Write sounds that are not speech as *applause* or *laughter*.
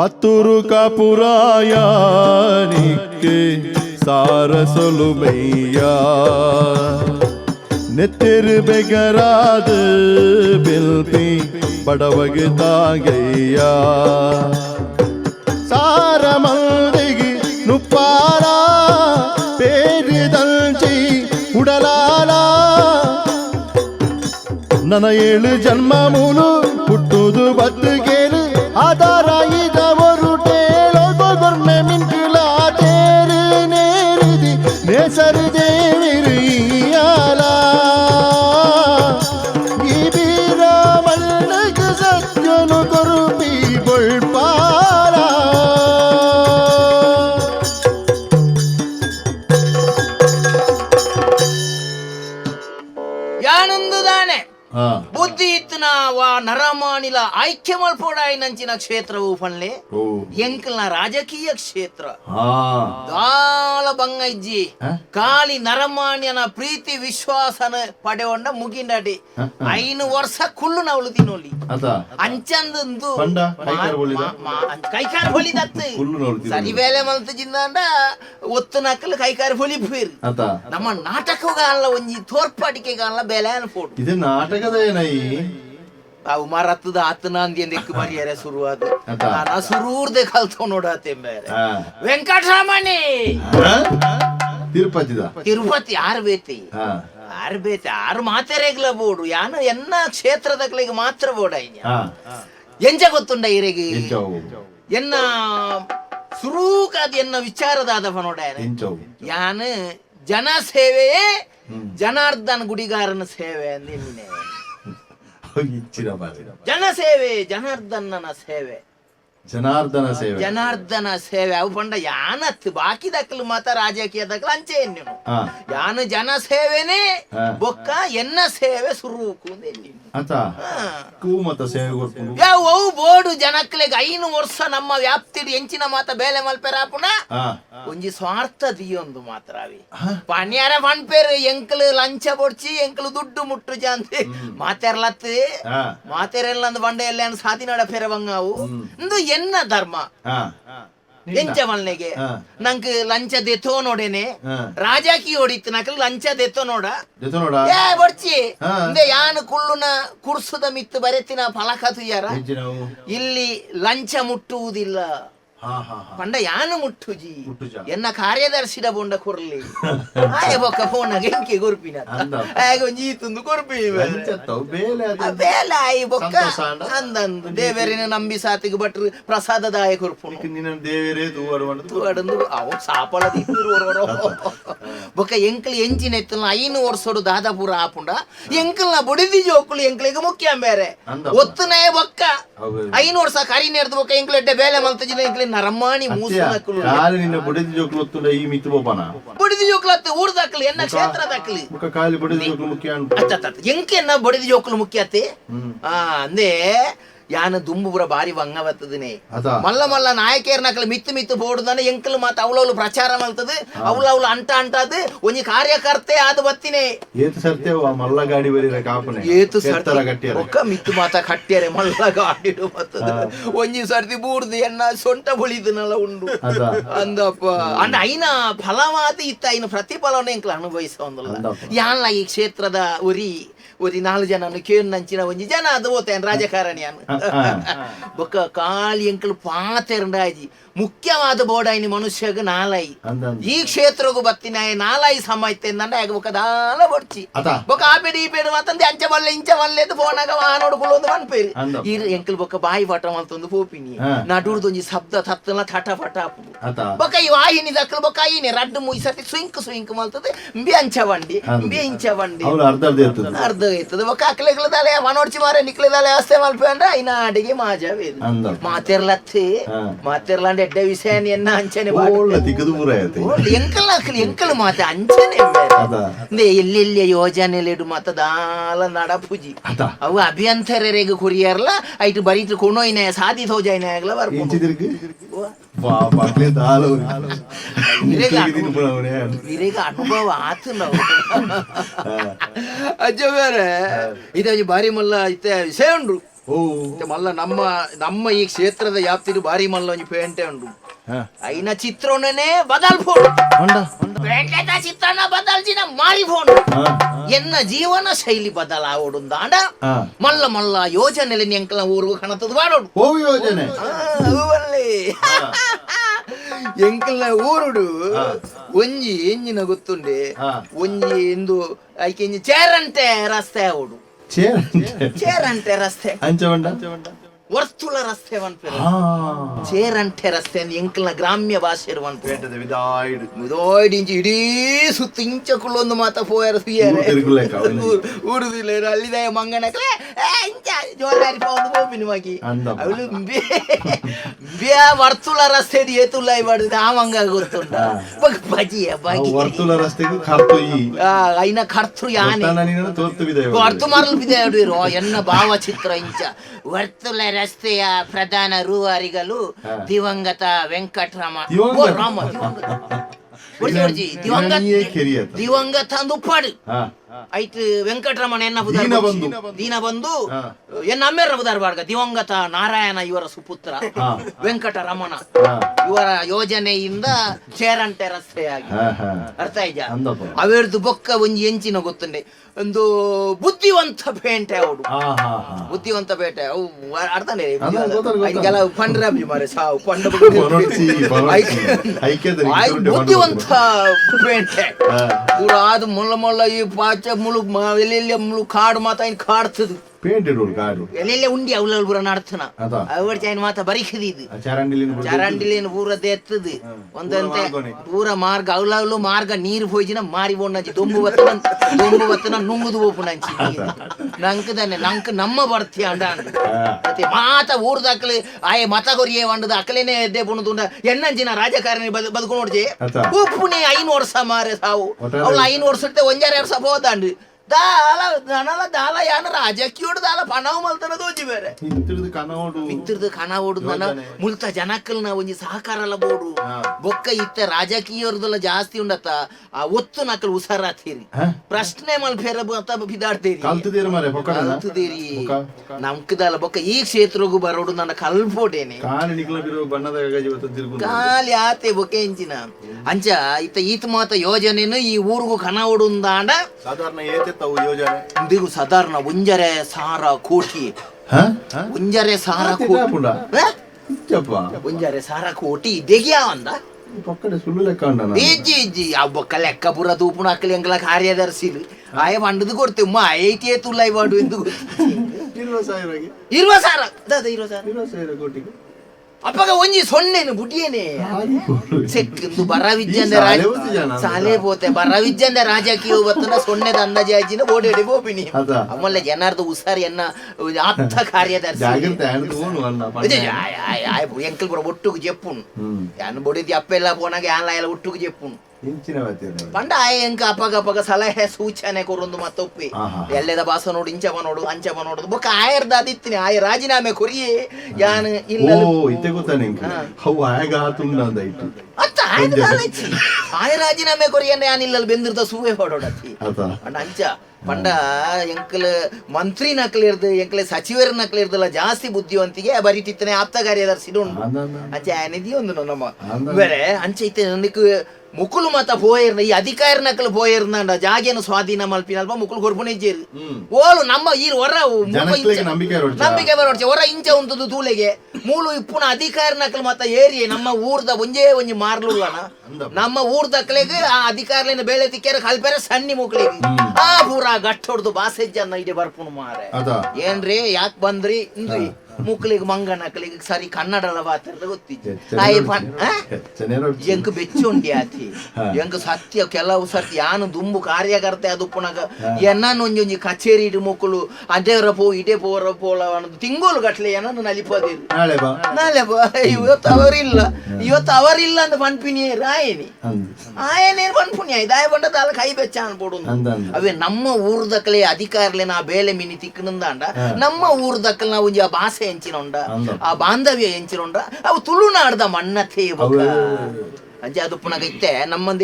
பத்துருக்கா புராயானிக்கு சார சொல்லுமையா. நெத்திரு பெகராது பில்பி படவகு தாங்கையா. சாரமந்திகி நுப்பாரா பேரிதஞ்சி உடலாலா. నన ఏళ్ళు జన్మములు పుట్టుదు బతుకేలు ఆధారాయి ಇತ್ತಿನ ವಾ ನರಮಾನಿಲ ಐಕ್ಯ ಮಲ್ಪೋಡಾಯಿನಂಚಿನ ಕ್ಷೇತ್ರವು ಪನ್ಲೆ ಎಂಕಲ್ನ ರಾಜಕೀಯ ಕ್ಷೇತ್ರ. ದಾಳ ಬಂಗಜ್ಜಿ? ಕಾಲಿ ನರಮಾನ್ಯನ ಪ್ರೀತಿ ವಿಶ್ವಾಸನ ಪಡೆವಂಡ ಮುಗಿಂಡಾಡಿ. ಐನು ವರ್ಷ ಕುಳ್ಳು ನವಳು ತಿನ್ನೋಲಿ ಅದ. ಅಂಚಂದು ಹೊಲಿ ಕೈಕಾರ ಹೊಲಿ ತಿನ್ನೋಲಿ. ಸರಿ ವೇಲೆ ಮಲ್ತು ಜಿಂದಾಂಡ ಒತ್ತು ನಕಲು ಕೈಕಾರ ಹೊಲಿ ಪೀರ್ ನಮ್ಮ ನಾಟಕಗಾಲ ಒಂಜಿ ತೋರ್ಪಾಟಿಕೆಗಾಲ ಬೆಲೆ ಅನ್ಪೋಡು. ಇದು ನಾಟಕದ ಏನೈ? ಅವು ಮರತ್ತದ ಆತನ ಅಂದಿ ಎಕ್ಕು ಮರಿಯಾರೆ ಶುರುವಾದ ನಾನು ಸುರೂರ್ದೆ ಕಲ್ತು ನೋಡತ್ತೆ ಬೇರೆ ವೆಂಕಟರಾಮಣಿ! ತಿರುಪತಿ ತಿರುಪತಿ ಯಾರು ಬೇತಿ? ಯಾರು ಬೇತಿ? ಯಾರು ಮಾತೆರೆಗ್ಲ ಬೋಡು? ಯಾನು ಎನ್ನ ಕ್ಷೇತ್ರದಕ್ಲಿಗೆ ಮಾತ್ರ ಬೋಡ ಇನ್ಯ ಹಾ. ಎಂಚ ಗೊತ್ತುಂಡ ಇರೆಗೆ ಎನ್ನ ಸುರೂಕಾದ ಎನ್ನ ವಿಚಾರದಾದ ನೋಡ ಯಾನು ಜನ ಸೇವೆಯೇ. ಜನಾರ್ದನ್ ಗುಡಿಗಾರನ ಸೇವೆ ಅಂದಿನಿ ಇಚ್ಚಿರ ಬಾರಿ ಜನ ಸೇವೆ ಜನಾರ್ದನನ ಸೇವೆ. ಜನಾರ್ದನ ಸೇವೆ. ಜನಾರ್ದನ ಸೇವೆ. ಅವು ಪಂಡ ಯಾನತ್ ಬಾಕಿ ದಕ್ಕಲು ಮಾತ ರಾಜಕೀಯ ದಕ್ಕಲು ಅಂಚೆ ಎನ್ನು ಯಾನು ಜನ ಸೇವೆನೇ. ಬೊಕ್ಕ ಎನ್ನ ಸೇವೆ ಸುರುಕು ಎನ್ನಿನು ಆತ ಕೂ ಮತ್ತ ಸೇವೆ ಯಾವ ಅವು ಬೋಡು ಜನಕ್ಲೆಗ್ ಐನು ವರ್ಷ ನಮ್ಮ ವ್ಯಾಪ್ತಿಡ್ ಎಂಚಿನ ಮಾತ ಬೇಲೆ ಮಲ್ಪೆರಾಪುಣ ಒಂಜಿ ಸ್ವಾರ್ಥ ದಿಯೊಂದು ಮಾತ್ರ ಅವಿ. ಪಣ್ಯಾರ ಪಣ್ಪೇರು ಎಂಕಲು ಲಂಚ ಬೊಡ್ಚಿ ಎಂಕಲು ದುಡ್ಡು ಮುಟ್ಟು ಜಾಂತಿ ಮಾತೆರ್ಲತ್ತಿ. ಮಾತೆರೆಲ್ಲ ಬಂಡೆ ಎಲ್ಲ ಸಾಧಿ ನಡ ಪೆರವಂಗಾವು ಹ್ಮ್. ಇಂದು ಎನ್ನ ಧರ್ಮ? ಎಂಚ ಮಲ್ನೆಗೆ. ನಂಗೆ ಲಂಚ ದೆತ್ತೋ ನೋಡೇನೆ. ರಾಜಾಕಿ ಹೊಡಿತು ನಕಲ್ ಲಂಚ ದೆತ್ತೋ ನೋಡ. ಏ ಬಡ್ಚಿ. ಇಂದೆ ಯಾನು ಕುಳ್ಳುನ ಕುರ್ಸುದ ಮಿತ್ತು ಬರೆತಿನ ಫಲಕ ತುಯ್ಯಾರ ಇಲ್ಲಿ ಲಂಚ ಮುಟ್ಟುವುದಿಲ್ಲ. ಪಂಡ ಯಾನು ಮುಟ್ಟುಜಿ. ಎನ್ನ ಕಾರ್ಯದರ್ಶಿದ ಬೊಂಡ ಕೊರ್ಲಿ. *laughs* ಆಯ ಬೊಕ್ಕ ಫೋನ್ ಎಂಕಿ ಗುರುಪಿನ. ಆಗ ಒಂಜಿ ತುಂದು ಕೊರ್ಪಿ ಬೇಲೆ ಆಯಿ ಬೊಕ್ಕ? ಅಂದಂದು ದೇವರಿನ ನಂಬಿ ಸಾತಿಗೆ ಬಟ್ರು ಪ್ರಸಾದದಾಯ ನಿನ್ನ ದೇವರೇ ದೂರ ಮಾಡುದು ಅವ ಸಾಪಳ ಬೊಕ್ಕ ಎಂಕಲ್ ಎಂಜಿನ್ ಎತ್ತಲ ಐನು ವರ್ಷೋಡು ದಾದಾಪುರ ಆಪುಂಡ ಎಂಕಲ್ನ ಬುಡಿದಿ ಜೋಕುಲು ಎಂಕಲಿಗೆ ಮುಖ್ಯ ಬೇರೆ. ಒತ್ತನೇ ಬೊಕ್ಕ. ಐನು ವರ್ಷ ಕರಿ ನೆಡ್ದು ಬೊಕ್ಕ ಎಂಕ್ಲೆಡ್ಡೆ ಬೇಲೆ ಮಲ್ತಜಿನ ಎಂಕ್ಲಿ ನರಮಾಣಿ ಮೂಸು ನಕ್ಕಲು ಕಾಲಿ ನಿನ್ನ ಬುಡಿದ ಜೋಕ್ಲು ಒತ್ತುಂಡ ಈ ಮಿತ್ತು ಬೋಪನ ಬುಡಿದಿ ಜೋಕುಲತ್ತು ಊರ್ ದಕ್ಕಲಿ ಎನ್ನ ಕ್ಷೇತ್ರ ದಕ್ಕಲಿ ಮುಖ ಕಾಲಿ ಬುಡಿದ ಜೋಕ್ಲು ಮುಖ್ಯ ಅನ್ಕೊ ಅತ್ತ ಎಂಕೆನ್ನ ಬಡಿದಿ ಜೋಕುಲು ಮುಖ್ಯ ಅತ್ತೆ? ಹ್ಮ್ தும்புபுர பாரி ಯಾನ வத்ததுனே ಬಾರಿ ಬಂಗ ಬರ್ತದನೆ ಅದ? ಮಲ್ಲ ಮಲ್ಲ ನಾಯಕೇರ್ ನಕಲ್ ಮಿತ್ತು ಮಿತ್ತು ಬೋಡುದಾನೆ ಎಂಕಲ್ ಮಾತ ಅವಳವಳು ಪ್ರಚಾರ ಮಲ್ತದೆ ಅವಳವಳು ಅಂಟ ಅಂಟದು ಒಂಜಿ ಕಾರ್ಯಕರ್ತೆ ಆದ ಬತ್ತಿನೇ. ಬರೀರ ಕಾಪನೆ? ಏತು ಎತ್ತರ ಗಟ್ಟಿಯರ? ಒಕ್ಕ ಮಿತ್ತು ಮಾತ ಕಟ್ಟ್ಯಾರೆ ಮಲ್ಲ ಗಾಡಿಡು ಬರ್ತದೆ ಒಂಜಿ ಸರ್ತಿ ಬೂಡ್ದು ಎನ್ನ ಸೊಂಟ ಬಳಿದನಲ್ಲ ಉಂಡು. ಅದ? ಅಂದಪ್ಪ. ಅಂಡ ಐನ ಫಲವಾದ ಇತ್ತ ಐನ ಪ್ರತಿಫಲವನ್ನು ಎಂಕ್ಲ ಅನುಭವಿಸೋಂದಲ್ಲ ಅಂದಪ್ಪ. ಯಾನ್ಲ ಈ ಕ್ಷೇತ್ರದ ಉರಿ ಉರಿ ನಾಲ್ಕು ಜನ ಕೇನ್ ನಂಚಿನ ಒಂಜಿ ಜನ ಅದು ಓತೇನ್ ರಾಜಕಾರಣಿ ಅನ್ನು ಬೊಕ್ಕ ಕಾಲಿ ಎಂಕಲ್ ಪಾತೆರಂಡಾಜಿ ಮುಖ್ಯವಾದ ಬೋಡಾಯಿನಿ ಮನುಷ್ಯಗ ನಾಲಾಯಿ ಅಂದ ಈ ಕ್ಷೇತ್ರಗೂ ಬತ್ತಿನಾಯ ನಾಲಾಯಿ ಸಮೈತೆ ಅಂದಂಡ ಆಗ ಬೊಕ್ಕ ದಾಲ ಬೊಡ್ಚಿ ಅತ ಬೊಕ್ಕ ಆ ಪೇಡಿ ಈ ಪೇಡಿ ಮತ್ತಂದೆ ಅಂಚ ಬಲ್ಲೆ ಇಂಚ ಬಲ್ಲೆದು ಫೋನಾಗ ವಾಹನೋಡ್ಕೊಳ್ಳೋ ಒಂದು ಮನ್ಪೇರಿ ಅಂದ. ಈ ಎಂಕಲ್ ಬೊಕ್ಕ ಬಾಯಿ ಪಟ ಮಲ್ತೊಂದು ಪೋಪಿನಿ ಹಾ. ನಡುಡ್ದೊಂಜಿ ಶಬ್ದ ತತ್ತಲ ಥಟ ಫಟ ಆಪುದು ಅತ ಬೊಕ್ಕ ಈ ವಾಹಿನಿ ದಕ್ಕಲು ಬೊಕ್ಕ ಐನೆ ರಡ್ಡು ಮುಯ್ಸತಿ ಸುಯಿಂಕ್ ಸುಯಿಂಕ್ ಮಲ್ತದೆ ಬಿ ಅಂಚ ಬಂಡಿ ಅಂದ. ಬಿ ಇಂಚ ಬಂಡಿ ಅವ್ರು ಅರ್ಧ ಅರ್ಧ ಇತ್ತದ ಬೊಕ್ಕ ಅಕ್ಲೆಗ್ಲದಾಲೆ ಮನೋಡ್ಚಿ ಮಾರೆ ನಿಕ್ಲೆದಾಲೆ ಅವಸ್ಥೆ ಮಲ್ಪಂಡ ಇನ್ನ ಅಡಿಗೆ ಮಾಜವೇದು ಮಾತಿರ್ಲತ್ತಿ ಹಾ. ಎಡ್ಡೆ ವಿಷಯ ಎನ್ನ ಅಂಚನೆ ಎಂಕಲ್ ಅಕ್ಲಿ ಎಂಕಲ್ ಮಾತೆ ಅಂಚನೆ. ಅದ. ಇಂದೆ ಎಲ್ಲೆಲ್ಲಿ ಯೋಜನೆಲಿಡು ಮತ ದಾಲ ನಡಪುಜಿ. ಅದ. ಅವು ಅಭ್ಯಂತರರಿಗೆ ಕುರಿಯರ್ಲ ಐಟು ಬರೀತು ಕೊಣೋಯ್ನ ಸಾದಿ ತೋಜಾಯ್ನ ಆಗ್ಲ ಬರ್ಬೋದು ಅನುಭವ ಆತು ನಾವು. ಅಜ್ಜ ಬೇರೆ ಇದೊಂದು ಬಾರಿ ಮಲ್ಲ ಇತ್ತೆ ಓ ಮಲ್ಲ ನಮ್ಮ ನಮ್ಮ ಈ ಕ್ಷೇತ್ರದ ವ್ಯಾಪ್ತಿಲಿ ಬಾರಿ ಮಲ್ಲ ಒಂಜಿ ಪೇಂಟೆ ಉಂಡು ಹಾ. ಐನ ಬದಲ್ ಫೋನ್ ಚಿತ್ರನ ಚಿತ್ರಣ ಬದಲ್ಜಿನ ಮಾರಿಪೋಡು ಹಾ. ಎನ್ನ ಜೀವನ ಶೈಲಿ ಬದಲಾವೋಡು ದಾಂಡ ಮಲ್ಲ ಮಲ್ಲ ಯೋಜನೆ ಎಂಕಲ ಊರು ಕಣತದ ಬಾಡೋಡು. ಯೋಜನೆ. ಎಂಕಲ್ನ ಊರುಡು ಒಂಜಿ ಎಂಜಿನ ಗೊತ್ತುಂಡೆ. ಒಂಜಿ ಎಂದು ಐಕೆ ಚೇರಂತೆ ರಸ್ತೆ ಅವಡು ಚೇರಂತೆ ರಸ್ತೆ. ಅಂಚ ವರ್ತುಲ ರಸ್ತೆ ಹಾ. ಚೇರಂಟೆ ರಸ್ತೆ ಅಂತ ಎಂಕಲ್ನ ಗ್ರಾಮ್ಯ ಭಾಷೆ ಪೇಟದ ವಿದಾಯ್ಡು. ಮುದೋಯ್ಡಿಂಚಿ ಇಡೀ ಸುತ್ತ ಇಂಚಕ್ಕುಳ್ಳೊಂದು ಮಾತ ಪೋಯರು ಸುಯ್ಯಾರೆ. ಊರುದಿಲ್ಲ ಅಲ್ಲಿದೆ ಮಂಗನಕ್ಲೆ ಇಂಚ ಜೋರಾರಿ ಪೋಪಿನಿ ಮಾಕಿ ಅಂದ. ಅವಳು ಬೇ ವರ್ತುಲ ರಸ್ತೆ ಏತುಲ್ಲ ಇವಾಡಿದ ಆ ಮಂಗ ಗೊತ್ತುಂಟ. ಬಗ್ ಬಜಿಯ ಬಗಿ. ವರ್ತುಲ ರಸ್ತೆಗೂ ಕರ್ತು ಈ. ಆ, ಐನ ಕರ್ತೃ ಯಾನೆ. ತೋರ್ತು ವಿದಾಯ ಅರ್ಥ ಮಾಡಲು ಬಿದೆ ಎನ್ನ ಭಾವಚಿತ್ರ ಇಂಚ. ವರ್ತುಲ ರಸ್ತೆಯ ಪ್ರಧಾನ ರೂವಾರಿಗಳು ದಿವಂಗತ ವೆಂಕಟರಾಮ. ದಿವಂಗತ? ಓ, ರಾಮ ದಿವಂಗತ ಅಂದು ಪಾಡು. ಹಾ. ಐಟ್ ವೆಂಕಟರಮಣ ಎನ್ನ ದೀನ ಬಂಧು. ದೀನ ಬಂದು. ಎನ್ನ ಅಮ್ಮೇರ ಬುದಾರ್ ಬಾಡ್ಗ ದಿವಂಗತ ನಾರಾಯಣ ಇವರ ಸುಪುತ್ರ. *laughs* ವೆಂಕಟರಮಣ. ಇವರ ಯೋಜನೆಯಿಂದ ಚೇರಂಟೆ ರಸ್ತೆಯಾಗಿ ಅರ್ಥ ಆಯ್ತಾ? ಅವರದು ಬೊಕ್ಕ ಒಂಜಿ ಎಂಚಿನ ಗೊತ್ತುಂಡೆ ಒಂದು ಬುದ್ಧಿವಂತ ಪೇಂಟೆ ಅವಳು. ಬುದ್ಧಿವಂತ ಪೇಟೆ ಅವು ಅದು ಗೊತ್ತಾಗ್ತದೆ. ಕೆಲವು ಪಂಡ್ರಾಬಿ ಮಾರೆ ಸಾವು ಪಂಡ ಬುದ್ಧಿವಂತ ಪೇಂಟೆ. ಪೂರ ಆದ ಮುಲ್ಲ ಮುಲ್ಲ ಈ ಪಾಚ ಮುಳುಗ್ ಎಲ್ಲೆಲ್ಲ ಮುಳುಗ್ ಕಾಡು ಮಾತ ಇನ್ ಕಾಡ್ತದು ಪೇಂಟ್ ಇರೋಡು ಕಾಡು. ಎಲ್ಲೆಲ್ಲ ಉಂಡಿ ಅವಳ ಬುರ ನಡ್ತನ. ಅದಾ. ಅವಡ್ ಚೈನ್ ಮಾತ ಬರಿಕದಿದು ಆ ಚರಂಡಿಲಿನ ಪೂರ ಎತ್ತದು. ಒಂದಂತೆ ಪೂರ ಮಾರ್ಗ ಅವಲವಲು ಮಾರ್ಗ ನೀರು ಪೋಯ್ಜಿನ ಮಾರಿ ಬೊಣ್ಣಂಚಿ ದೊಂಬು ಬತ್ತನ ದೊಂಬು ಬತ್ತನ ನುಂಗುದು ಓಪುನಂಚಿ ನಂಕ್ ನಮ್ಮ ಬರ್ತಿ ಅಂಡ. ಮತ್ತೆ ಮಾತ ಊರ್ದ ಅಕ್ಕಲೆ ಆಯೆ ಮತ ಕೊರಿಯೆ వంಡದ ಅಕ್ಕಲೇನೆ ಎದ್ದೆ ರಾಜಕಾರಣಿ ನೋಡ್ಜಿ. ಉಪ್ಪುನೆ ಐನು ವರ್ಷ ಮಾರೆ ಸಾವು ಒಟ್ಟಾರೆ- ಅವಳು ಐನು ವರ್ಷ ಇರ್ತೆ ಒಂಜಾರೆ ವರ್ಷ ಹೋದಂಡು ದಾಲ ನನಲ ದಾಲ ಯಾನ ದಾಲ ಪಣವು ಮಲ್ತನ ದೋಜಿ ಬೇರೆ. ಮಿತ್ರದ ಕಣ ಓಡು. ಮುಲ್ತ ಜನಕ್ಕಲ್ನ ಒಂಜಿ ಸಹಕಾರ ಎಲ್ಲ ಬೋಡು. ಬೊಕ್ಕ ಇತ್ತ ರಾಜಕೀಯರ್ದೆಲ್ಲ ಜಾಸ್ತಿ ಉಂಡತ ಆ ಒತ್ತು ನಕಲ್ ಉಸಾರಾತೀರಿ? ಪ್ರಶ್ನೆ ಮಲ್ಪೇರ ಬತ್ತ ಬಿದಾಡ್ತೀರಿ. ಮಾರೆ ಕಲ್ತದಿರಿ ಬೊಕ್ಕ? ನಮ್ಕದಲ್ಲ ಬೊಕ್ಕ ಈ ಕ್ಷೇತ್ರಗೂ ಬರೋಡು ನನ್ನ ಕಲ್ಪೋಡೇನೆ. ಕಾಲಿ ನಿಕ್ಲ ಬಿರೋ ಬಣ್ಣದ ಗಜ ಇವತ್ತು ತಿರುಗು ಖಾಲಿ ಆತೆ ಬೊಕ್ಕೆ ಎಂಚಿನ ಅಂಚ ಇತ್ತ ಈತ ಮಾತ ಯೋಜನೆನು ಈ ಊರಿಗೂ ಕಣ ಓಡುಂದಾಂಡ ಸಾಧಾರಣ ಏತೆತ್ತವು ಯೋಜನೆ? ಇಂದಿಗೂ ಸಾಧಾರಣ ಉಂಜರೆ ಸಾರ ಕೋಟಿ. ಉಂಜರೆ? ಒಂಜರೆ ಸಾರ ಕೋಟಿ. ಒಂಜರೆ ಸಾರ ಕೋಟಿ ದೆಗಿಯಾ ಅಂದ ಲೆಕ್ಕ ಅಬ್ಬಕ್ಕ ಪುರ ತೂಪುನ ಹಾಕಲಿ ಎಂಕಲ ಕಾರ್ಯದರ್ಶಿಲು. ಆಯ ಬಂಡದು ಕೊಡ್ತೇವೆ. ಮಾ ಐಟಿ ತುಲ್ಲ ಇವಾಡು ಎಂದು. ಇರುವ ಸಾವಿರ ಇರುವ 아빠가 원지 설레는 무리에네. 새끼도 말라비잔데 라 ಸಾಲೆ ಪೋತೆ ಬರವಿಜ್ಜಂದ ರಾಜಕೀಯ ಬತ್ತನ ಸೊನ್ನೆದ ಅಂದಾಜಾಜಿನ ಓಡೇಡಿ ಬೋಪಿನಿ ಅಮ್ಮಲ್ಲ ಜನಾರ್ದ ಉಸಾರಿ ಎನ್ನ ಆಪ್ತ ಕಾರ್ಯದರ್ಶಿ ಎಂಕಲ್ ಬರ ಒಟ್ಟುಕು ಚೆಪ್ಪುನು ಯಾನು ಬೊಡಿದಿ ಅಪ್ಪೆಲ್ಲ ಪೋನಾಗ ಯಾನ್ಲ ಎಲ್ಲ ಒಟ್ಟುಕು ಚೆಪ್ಪುನು ಪಂಡ ಆಯಂಕ ಸಲಹೆ ಸೂಚನೆ ಕೊರೊಂದು ಮತ್ತೊಪ್ಪಿ. ಎಲ್ಲೆದ ಬಾಸ ನೋಡು ಇಂಚವ ನೋಡು ಅಂಚವ ಬೊಕ್ಕ ಆಯ ರಾಜೀನಾಮೆ ಕೊರಿಯೆ. ಯಾನ್ ಇಲ್ಲ ಓ ಗೊತ್ತಾ ಅತ್ತ ಆಯ ರಾಜೀನಾಮೆ ಕೊರಿಯನ್ನ ಯಾನ್ ಇಲ್ಲಲ್ಲಿ ಬೆಂದಿರ್ದ ಸೂವೆ ಪಂಡ ಅಂಚ ಪಂಡ ಎಂಕಲ್ ಮಂತ್ರಿ ನಕ್ಲಿರ್ದು ಎಂಕಲ್ ಸಚಿವರ ನಕ್ಲಿರ್ದಲ್ಲ ಜಾಸ್ತಿ ಬುದ್ಧಿವಂತಿಗೆ ಬರಿಟಿತ್ತನೆ ಆಪ್ತ ಕಾರ್ಯದರ್ಶಿ ಉಂಟು ಅಂಚೆ ಆನೆದಿ ಒಂದು ನಮ್ಮ ಬೇರೆ ಅಂಚೆ ಇತ್ತೆ ಮುಕುಲು ಮಾತ ಪೋಯರ್ನ ಈ ಅಧಿಕಾರಿ ನಕಲು ಪೋಯರ್ನ ಜಾಗೇನು ಸ್ವಾಧೀನ ಮಲ್ಪಿನಲ್ಪ ಮುಕುಲು ಕೊರ್ಪುನಿಜ್ಜೇರು ಹ್ಮ್. ಓಲು ನಮ್ಮ ಜನಕ್ಲೆಗೆ ಇಂಚ- ನಂಬಿಕೆ ಬರೋಡ್ಚ ಹೊರ ಇಂಚ ಉಂಟದು ತೂಲೆಗೆ ಮೂಲು ಇಪ್ಪುನ ಅಧಿಕಾರ ನಕಲ್ ಮಾತ ಏರಿ ನಮ್ಮ ಊರ್ದ ಒಂಜೇ ಒಂಜಿ ಮಾರ್ಲುಲ್ಲಣ ನಮ್ಮ ನಮ್ಮ ಊರ್ದಕ್ಲೆಗೆ ಆ ಅಧಿಕಾರಲಿನ ಬೇಳೆ ತಿಕ್ಕೇರ ಕಲ್ಪೆರ ಸಣ್ಣಿ ಮುಕ್ಳಿಗೆ. ಆ ಪೂರ ಗಟ್ಟ ಹೊಡ್ದು ಬಾಸೆಜ್ಜನ್ನ ಇಡೀ ಬರ್ಪುನು ಮಾರೆ. ಏನ್ರಿ ಯಾಕೆ ಬಂದ್ರಿ? ಇಂದ್ರಿ ಮುಕ್ಳಿಗೆ ಮಂಗನ ನಕಲಿಗೆ ಸರಿ ಕನ್ನಡ ಮಾತಾಡ್ದ? ಹೆಚ್ಚನೆ ನೋಡ್ಚಿ. ಎಂಕ್ ಬೆಚ್ಚುಂಡಿ ಆತಿ. ಎಂಕ್ ಸತ್ಯ ಕೆಲವು ಸರ್ತಿ ಯಾನು ದುಂಬು ಕಾರ್ಯಕರ್ತೆ ಅದು ಪುನಗ. ಒಂಜಿ ಒಂಜಿ ಕಚೇರಿ ಇಡು ಮುಕ್ಕುಲು ಅದೇವ್ರ ಪೋ ಇಡೇ ಪೋರ ಪೋಲ ಅನ್ನೋದು ತಿಂಗೋಲು ಗಟ್ಲೆ ಏನನ್ನು ನಲಿಪದಿರು. ಬಾ. ನಾಳೆ ಬಾ. ಇವತ್ತು ಅವರಿಲ್ಲ. ಇವತ್ತು ಅವರಿಲ್ಲ ಅಂತ ಪನ್ಪಿನಿ ರಾಯನಿ. ಅಂದ್. ಆಯನೇ ಪನ್ಪುಣ್ಯ ಇದಾಯ ಬಂಡ ತಾಲ ಕೈ ಬೆಚ್ಚ ಅನ್ಬೋಡು ಅವೆ ನಮ್ಮ ಊರ್ದಕ್ಕಲೆ ಅಧಿಕಾರಲೆ ನಾ ಬೇಲೆ ಮಿನಿ ತಿಕ್ಕನಂದಾಂಡ. ನಮ್ಮ ಊರ್ದಕ್ಕಲ್ ನಾವು ಆ ಭಾಷೆ ಎಂಚಿನೊಂಡ. ಆ ಬಾಂಧವ್ಯ ಎಂಚಿನೊಂಡ ಅವು ತುಳುನಾಡ್ದ ಮಣ್ಣತೆ ಅವೇ. ಅಂಚೆ ಅದು ಪುನಗ ಇತ್ತೆ. ನಮ್ಮಂದು